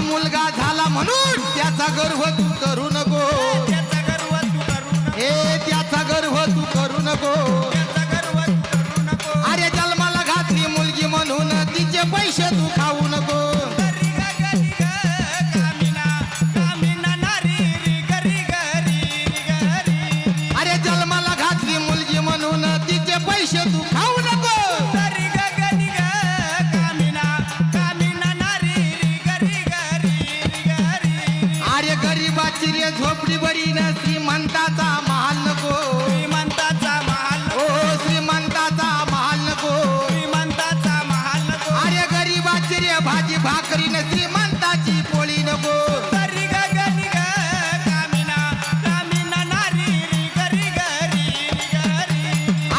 मुलगा झाला म्हणून त्याचा गर्व तू करू नको. त्याचा गर्व तू करू नको हे त्याचा गर्व तू करू नको त्याचा गर्व करू नको. अरे जन्माला घातली मुलगी म्हणून तिचे पैसे तू खाऊ नको. अरे जन्माला घातली मुलगी म्हणून तिचे पैसे तू झोपडी बरी न श्रीमंताचा महाल नको. श्रीमंताचा महाल ओ श्रीमंताचा महाल नको. श्रीमंताचा महाल नको. अरे गरीबाची रे भाजी भाकरी न श्रीमंताची पोळी नको.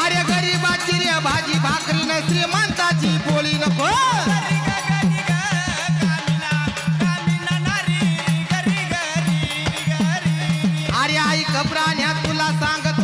अरे गरीबाची रे भाजी भाकरी न श्रीमंताची पोळी नको. प्राण्या तुला सांगत.